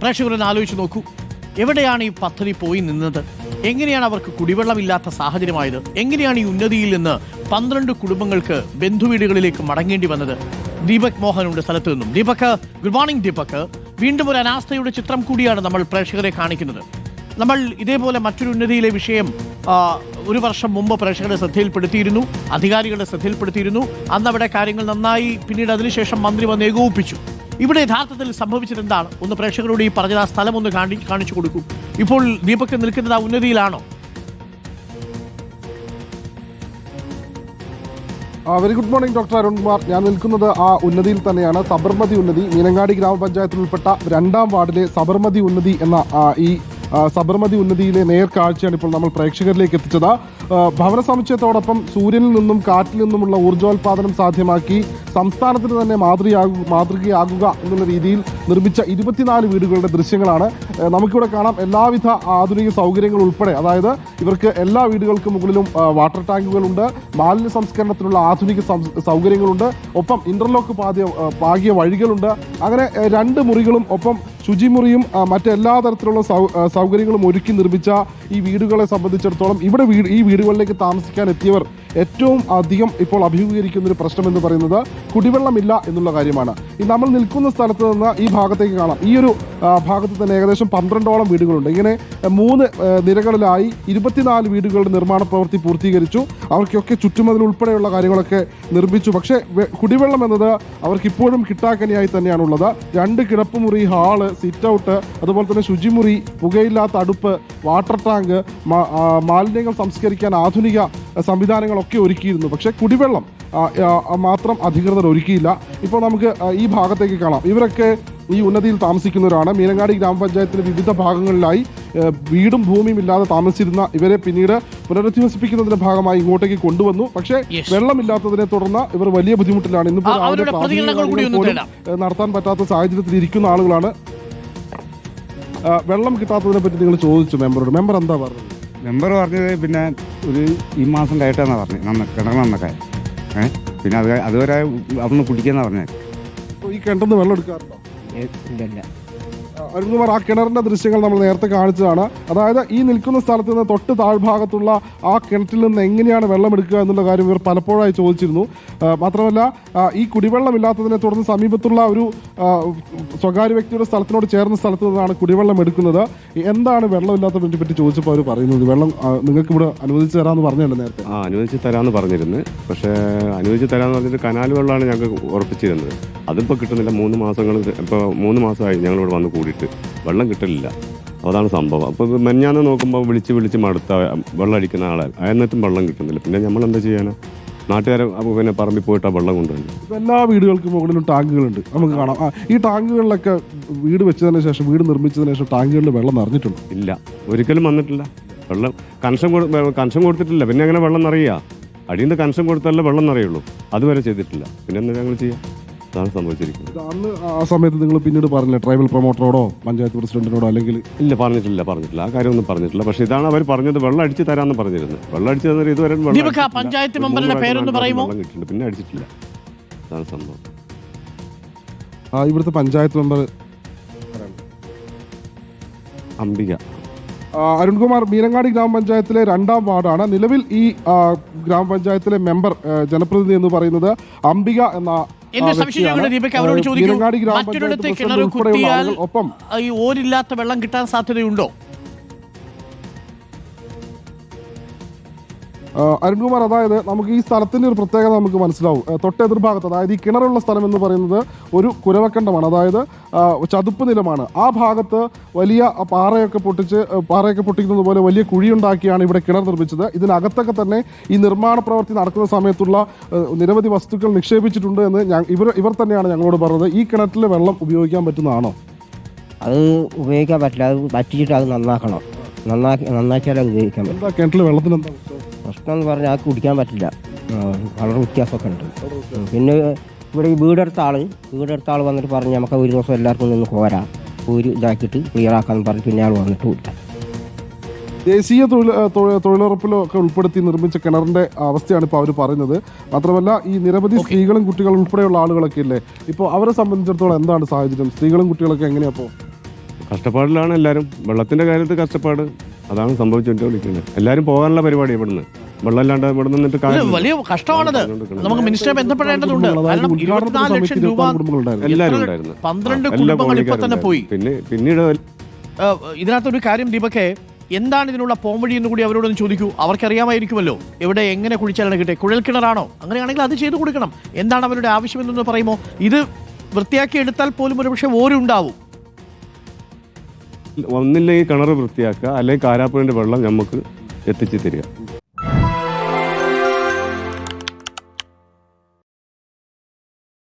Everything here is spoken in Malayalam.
പ്രേക്ഷകരൊന്ന് ആലോചിച്ച് നോക്കൂ. എവിടെയാണ് ഈ പദ്ധതി പോയി നിന്നത്? എങ്ങനെയാണ് അവർക്ക് കുടിവെള്ളമില്ലാത്ത സാഹചര്യമായത്? എങ്ങനെയാണ് ഈ ഉന്നതിയിൽ നിന്ന് പന്ത്രണ്ട് കുടുംബങ്ങൾക്ക് ബന്ധുവീടുകളിലേക്ക് മടങ്ങേണ്ടി വന്നത്? ദീപക് മോഹൻ ഉണ്ട് സ്ഥലത്ത് നിന്നും. Deepak good morning Deepak. വീണ്ടും ഒരു അനാസ്ഥയുടെ ചിത്രം കൂടിയാണ് നമ്മൾ പ്രേക്ഷകരെ കാണിക്കുന്നത്. നമ്മൾ ഇതേപോലെ മറ്റൊരു ഉന്നതിയിലെ വിഷയം ഒരു വർഷം മുമ്പ് പ്രേക്ഷകരുടെ ശ്രദ്ധയിൽപ്പെടുത്തിയിരുന്നു അധികാരികളുടെ ശ്രദ്ധയിൽപ്പെടുത്തിയിരുന്നു. അന്ന് അവിടെ കാര്യങ്ങൾ നന്നായി പിന്നീട് അതിനുശേഷം മന്ത്രി വന്ന് ഏകോപിപ്പിച്ചു. ഇവിടെ യഥാർത്ഥത്തിൽ സംഭവിച്ചത് എന്താണ് ഒന്ന് പ്രേക്ഷകരോട് ഈ പറഞ്ഞത് ആ സ്ഥലം ഒന്ന് കാണി കാണിച്ചു കൊടുക്കൂ. ഇപ്പോൾ ദീപക് നിൽക്കുന്നത് ആ ഉന്നതിയിലാണോ? Very good morning doctor Arun Kumar. ഞാൻ നിൽക്കുന്നത് ആ ഉന്നതിയിൽ തന്നെയാണ്. സബർമതി ഉന്നതി മീനങ്ങാടി ഗ്രാമപഞ്ചായത്തിൽ ഉൾപ്പെട്ട രണ്ടാം വാർഡിലെ സബർമതി ഉന്നതി എന്ന ഈ സബർമതി ഉന്നതിയിലെ നേർക്കാഴ്ചയാണ് ഇപ്പോൾ നമ്മൾ പ്രേക്ഷകരിലേക്ക് എത്തിച്ചത്. ഭവന സമുച്ചയത്തോടൊപ്പം സൂര്യനിൽ നിന്നും കാറ്റിൽ നിന്നുമുള്ള ഊർജോൽപാദനം സാധ്യമാക്കി സംസ്ഥാനത്തിന് തന്നെ മാതൃകയാകു മാതൃകയാകുക എന്നുള്ള രീതിയിൽ നിർമ്മിച്ച ഇരുപത്തിനാല് വീടുകളുടെ ദൃശ്യങ്ങളാണ്. നമുക്കിവിടെ കാണാം എല്ലാവിധ ആധുനിക സൗകര്യങ്ങൾ ഉൾപ്പെടെ. അതായത് ഇവർക്ക് എല്ലാ വീടുകൾക്കും മുകളിലും വാട്ടർ ടാങ്കുകളുണ്ട്. മാലിന്യ സംസ്കരണത്തിനുള്ള ആധുനിക സൗകര്യങ്ങളുണ്ട്. ഒപ്പം ഇന്റർലോക്ക് പാതിയ പാകിയ വഴികളുണ്ട്. അങ്ങനെ രണ്ട് മുറികളും ഒപ്പം ശുചിമുറിയും മറ്റെല്ലാ തരത്തിലുള്ള സൗകര്യങ്ങളും ഒരുക്കി നിർമ്മിച്ച ഈ വീടുകളെ സംബന്ധിച്ചിടത്തോളം ഇവിടെ വീട് ഈ വീടുകളിലേക്ക് താമസിക്കാൻ എത്തിയവർ ഏറ്റവും അധികം ഇപ്പോൾ അഭിമുഖീകരിക്കുന്ന ഒരു പ്രശ്നം എന്ന് പറയുന്നത് കുടിവെള്ളമില്ല എന്നുള്ള കാര്യമാണ്. ഈ നമ്മൾ നിൽക്കുന്ന സ്ഥലത്ത് നിന്ന് ഈ ഭാഗത്തേക്ക് കാണാം. ഈ ഒരു ഭാഗത്ത് തന്നെ ഏകദേശം പന്ത്രണ്ടോളം വീടുകളുണ്ട്. ഇങ്ങനെ മൂന്ന് നിരകളിലായി ഇരുപത്തിനാല് വീടുകളുടെ നിർമ്മാണ പ്രവൃത്തി പൂർത്തീകരിച്ചു. അവർക്കൊക്കെ ചുറ്റുമതിൽ ഉൾപ്പെടെയുള്ള കാര്യങ്ങളൊക്കെ നിർമ്മിച്ചു. പക്ഷേ കുടിവെള്ളം എന്നത് അവർക്ക് ഇപ്പോഴും കിട്ടാക്കനിയായി തന്നെയാണുള്ളത്. രണ്ട് കിടപ്പുമുറി ഹാൾ സിറ്റ് ഔട്ട് അതുപോലെ തന്നെ ശുചിമുറി പുകയില്ലാത്ത അടുപ്പ് വാട്ടർ ടാങ്ക് മാലിന്യങ്ങൾ സംസ്കരിക്കാൻ ആധുനിക സംവിധാനങ്ങളൊക്കെ ഒരുക്കിയിരുന്നു. പക്ഷേ കുടിവെള്ളം മാത്രം അധികൃതർ ഒരുക്കിയില്ല. ഇപ്പോൾ നമുക്ക് ഈ ഭാഗത്തേക്ക് കാണാം. ഇവരൊക്കെ ഈ ഉന്നതിയിൽ താമസിക്കുന്നവരാണ്. മീനങ്ങാടി ഗ്രാമപഞ്ചായത്തിലെ വിവിധ ഭാഗങ്ങളിലായി വീടും ഭൂമിയും ഇല്ലാതെ താമസിച്ചിരുന്ന ഇവരെ പിന്നീട് പുനരധിവസിപ്പിക്കുന്നതിന്റെ ഭാഗമായി ഇങ്ങോട്ടേക്ക് കൊണ്ടുവന്നു. പക്ഷേ വെള്ളമില്ലാത്തതിനെ തുടർന്ന് ഇവർ വലിയ ബുദ്ധിമുട്ടിലാണ്. ഇന്നിപ്പോൾ. ഏ, നടത്താൻ പറ്റാത്ത സാഹചര്യത്തിൽ ഇരിക്കുന്ന ആളുകളാണ്. വെള്ളം കിട്ടാത്തതിനെ പറ്റി നിങ്ങൾ ചോദിച്ചു മെമ്പറോട്. മെമ്പർ എന്താ പറഞ്ഞത്? മെമ്പർ പറഞ്ഞത് പിന്നെ ഒരു ഈ മാസം കയറ്റാന്നാ പറഞ്ഞത് നന്ന കിണർ നന്നൊക്കെ. ഏ? പിന്നെ അത് അതുവരെ അവിടുന്ന് കുടിക്കാന്നാ പറഞ്ഞത് ഈ ഈ നിന്ന് വെള്ളം എടുക്കാറുണ്ടോ? ഇല്ല. അരുൺകുമാർ ആ കിണറിന്റെ ദൃശ്യങ്ങൾ നമ്മൾ നേരത്തെ കാണിച്ചതാണ്. അതായത് ഈ നിൽക്കുന്ന സ്ഥലത്ത് നിന്ന് തൊട്ട് താഴ്ഭാഗത്തുള്ള ആ കിണറ്റിൽ നിന്ന് എങ്ങനെയാണ് വെള്ളം എടുക്കുക എന്നുള്ള കാര്യം ഇവർ പലപ്പോഴായി ചോദിച്ചിരുന്നു. മാത്രമല്ല ഈ കുടിവെള്ളമില്ലാത്തതിനെ തുടർന്ന് സമീപത്തുള്ള ഒരു സ്വകാര്യ വ്യക്തിയുടെ സ്ഥലത്തിനോട് ചേർന്ന സ്ഥലത്ത് നിന്നാണ് കുടിവെള്ളം എടുക്കുന്നത്. എന്താണ് വെള്ളമില്ലാത്തതിനെ പറ്റി ചോദിച്ചപ്പോൾ അവർ പറയുന്നത്? വെള്ളം നിങ്ങൾക്ക് ഇവിടെ അനുവദിച്ചു തരാമെന്ന് പറഞ്ഞല്ലോ നേരത്തെ? ആ അനുവദിച്ച് തരാമെന്ന് പറഞ്ഞിരുന്നു. പക്ഷേ അനുവദിച്ച് തരാമെന്ന് പറഞ്ഞിട്ട് കനാൽ വെള്ളമാണ് ഞങ്ങൾക്ക് ഉറപ്പിച്ചിരുന്നത്. അതിപ്പോൾ കിട്ടുന്നില്ല. മൂന്ന് മാസങ്ങൾ ഇപ്പോൾ മൂന്ന് മാസമായി ഞങ്ങളിവിടെ വന്ന് കൂടിയിട്ട് വെള്ളം കിട്ടലില്ല. അതാണ് സംഭവം. അപ്പോൾ ഇത് മെഞ്ഞാന്ന് നോക്കുമ്പോൾ വിളിച്ച് വിളിച്ച് മടുത്ത വെള്ളം അടിക്കുന്ന ആളെ. എന്നിട്ടും വെള്ളം കിട്ടുന്നില്ല. പിന്നെ നമ്മൾ എന്താ ചെയ്യാനാ? നാട്ടുകാരെ അപ്പോൾ പിന്നെ പറമ്പിൽ പോയിട്ട് ആ വെള്ളം കൊണ്ടുവന്നു എല്ലാ വീടുകൾക്കും മുകളിലും ടാങ്കുകളുണ്ട്. നമുക്ക് കാണാം. ഈ ടാങ്കുകളിലൊക്കെ വീട് വെച്ചതിന് ശേഷം വീട് നിർമ്മിച്ചതിന് ശേഷം ടാങ്കുകളിൽ വെള്ളം നിറഞ്ഞിട്ടുണ്ട്? ഇല്ല. ഒരിക്കലും വന്നിട്ടില്ല. വെള്ളം കൺഷൻ കൊടു കണക്ഷൻ കൊടുത്തിട്ടില്ല. പിന്നെ അങ്ങനെ വെള്ളം നിറയുക അടിയിൽ നിന്ന് കൺഷൻ കൊടുത്താലേ വെള്ളം നിറയുള്ളൂ. അതുവരെ ചെയ്തിട്ടില്ല. പിന്നെ എന്താ ഞങ്ങൾ ചെയ്യാം? അതാണ് സംഭവിച്ചിരിക്കുന്നത്. അന്ന് ആ സമയത്ത് നിങ്ങൾ പിന്നീട് പറഞ്ഞില്ല ട്രൈബൽ പ്രൊമോട്ടറോടോ പഞ്ചായത്ത് പ്രസിഡന്റിനോടോ അല്ലെങ്കിൽ ഇല്ല പറഞ്ഞിട്ടില്ല പറഞ്ഞിട്ടില്ല. ആ കാര്യമൊന്നും പറഞ്ഞിട്ടില്ല. പക്ഷേ ഇതാണ് അവർ പറഞ്ഞത് വെള്ളം അടിച്ച് തരാമെന്ന് പറഞ്ഞിരുന്നത് വെള്ളം അടിച്ച് തന്നെ ഇതുവരെ വെള്ളം ദീപക്, അടിച്ചിട്ടില്ല. പഞ്ചായത്ത് മെമ്പറുടെ മൂന്ന് പേരൊന്ന് പ്രാവശ്യം പറയുമോ? വെള്ളം കിട്ടിയിട്ടുണ്ട്. പിന്നെ അടിച്ചിട്ടില്ല. ഇതാണ് സംഭവം. ആ, ഇവിടുത്തെ പഞ്ചായത്ത് മെമ്പർ അംബിക. ആ, അരുൺകുമാർ മീനങ്ങാടി ഗ്രാമപഞ്ചായത്തിലെ രണ്ടാം വാർഡാണ്. നിലവിൽ ഈ ആ, ഗ്രാമപഞ്ചായത്തിലെ മെമ്പർ ആ, ജനപ്രതിനിധി എന്ന് പറയുന്നത് അംബിക എന്ന എന്റെ സംശയം ദീപക് അവരോട് ആ, മറ്റൊരിടത്ത് കിണർ കുത്തിയാൽ ഈ ഓരില്ലാത്ത വെള്ളം കിട്ടാൻ സാധ്യതയുണ്ടോ? അരുൺകുമാർ അതായത് നമുക്ക് ഈ സ്ഥലത്തിന്റെ ഒരു പ്രത്യേകത നമുക്ക് മനസ്സിലാവും. തൊട്ടെതിർഭാഗത്ത് തൊട്ട് എതിർഭാഗത്ത് അതായത് ഈ കിണറുള്ള സ്ഥലം എന്ന് പറയുന്നത് ഒരു കുരവക്കണ്ടമാണ്. അതായത് ചതുപ്പ് നിലമാണ്. ആ ഭാഗത്ത് വലിയ പാറയൊക്കെ പൊട്ടിച്ച് പാറയൊക്കെ പൊട്ടിക്കുന്നത് പോലെ വലിയ കുഴിയുണ്ടാക്കിയാണ് ഇവിടെ കിണർ നിർമ്മിച്ചത്. ഇതിനകത്തൊക്കെ തന്നെ ഈ നിർമ്മാണ പ്രവൃത്തി നടക്കുന്ന സമയത്തുള്ള നിരവധി വസ്തുക്കൾ നിക്ഷേപിച്ചിട്ടുണ്ട് എന്ന് ഞാൻ ഇവർ ഇവർ തന്നെയാണ് ഞങ്ങളോട് പറഞ്ഞത്. ഈ കിണറ്റിലെ വെള്ളം ഉപയോഗിക്കാൻ പറ്റുന്നതാണോ? അത് ഉപയോഗിക്കാൻ പറ്റില്ല. അത് പറ്റിയിട്ട് അത് നന്നാക്കണം. നന്നാക്കി നന്നാക്കിയാലേ ഉപയോഗിക്കാൻ പറ്റും. കിണറ്റിലെ വെള്ളത്തിന് എന്താ പ്രശ്നം? എന്ന് പറഞ്ഞാൽ അത് കുടിക്കാൻ പറ്റില്ല. വളരെ കളർ വ്യത്യാസമൊക്കെ ഉണ്ട്. പിന്നെ ഇവിടെ ഈ വീടെടുത്ത ആൾ വീടെടുത്ത ആൾ വന്നിട്ട് പറഞ്ഞ് നമുക്ക് ഒരു ദിവസം എല്ലാവർക്കും നിന്ന് പോരാ. ഒരു ഇതാക്കിയിട്ട് ക്ലിയർ ആക്കാന്ന് പറഞ്ഞ് പിന്നെ ആൾ വന്നിട്ട് ഇല്ല. ദേശീയ തൊഴിൽ തൊഴിലുറപ്പിലോ ഒക്കെ ഉൾപ്പെടുത്തി നിർമ്മിച്ച കിണറിന്റെ അവസ്ഥയാണ് ഇപ്പോൾ അവർ പറയുന്നത്. മാത്രമല്ല ഈ നിരവധി സ്ത്രീകളും കുട്ടികളും ഉൾപ്പെടെയുള്ള ആളുകളൊക്കെ ഇല്ലേ? ഇപ്പോൾ അവരെ സംബന്ധിച്ചിടത്തോളം എന്താണ് സാഹചര്യം? സ്ത്രീകളും കുട്ടികളൊക്കെ എങ്ങനെയാ അപ്പോൾ കഷ്ടപ്പാടിലാണ് എല്ലാവരും വെള്ളത്തിന്റെ കാര്യത്തിൽ കഷ്ടപ്പാട്. അതാണ് സംഭവിച്ചുകൊണ്ടിരിക്കുന്നത്. എല്ലാവരും പോകാനുള്ള പരിപാടി ഇവിടുന്ന്. വെള്ളം ഇല്ലാണ്ട് ഇവിടെ നിന്നിട്ട് ഇത് വലിയ കഷ്ടമാണത്. നമുക്ക് മിനിസ്റ്ററെ ബന്ധപ്പെടേണ്ടതുണ്ട്. കാരണം ഇരുപത്തിനാല് ലക്ഷം രൂപ എല്ലാവരും ഉണ്ടായിരുന്നു. പന്ത്രണ്ട് കുടുംബങ്ങൾ ഇപ്പൊ തന്നെ പോയി. പിന്നെ പിന്നീട് ഏഹ്, ഇതിനകത്തൊരു കാര്യം ദീപക്കെ എന്താണ് ഇതിനുള്ള പോംവഴി എന്ന് കൂടി അവരോടൊന്ന് ചോദിക്കൂ. അവർക്കറിയാമായിരിക്കുമല്ലോ. എവിടെ എങ്ങനെ കുഴിച്ചാലാണ് കിട്ടിയത് കുഴൽ കിണറാണോ? അങ്ങനെയാണെങ്കിൽ അത് ചെയ്തു കൊടുക്കണം. എന്താണ് അവരുടെ ആവശ്യം എന്നൊന്ന് പറയുമോ? ഇത് വൃത്തിയാക്കി എടുത്താൽ പോലും ഒരുപക്ഷെ ഓരുണ്ടാവും. ഒന്നില്ലെങ്കിൽ കിണർ വൃത്തിയാക്കുക അല്ലെങ്കിൽ കാരാപ്പുഴന്റെ വെള്ളം നമുക്ക് എത്തിച്ചു തരിക.